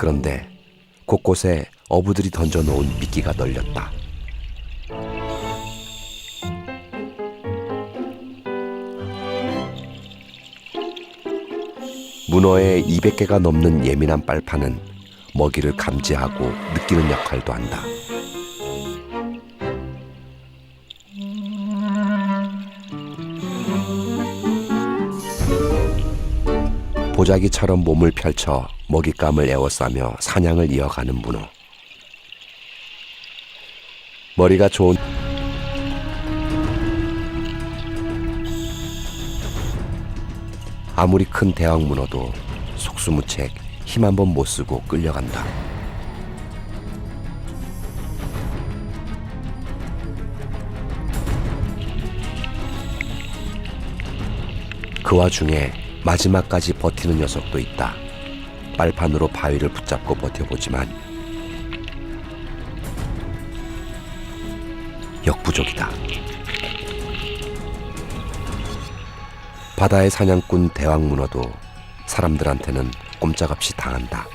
그런데 곳곳에 어부들이 던져놓은 미끼가 널렸다. 문어의 200개가 넘는 예민한 빨판은 먹이를 감지하고 느끼는 역할도 한다. 보자기처럼 몸을 펼쳐 먹잇감을 에워싸며 사냥을 이어가는 문어. 머리가 좋은 아무리 큰 대왕 문어도 속수무책 힘 한 번 못 쓰고 끌려간다. 그 와중에 마지막까지 버티는 녀석도 있다. 빨판으로 바위를 붙잡고 버텨보지만 역부족이다. 바다의 사냥꾼 대왕 문어도 사람들한테는 꼼짝없이 당한다.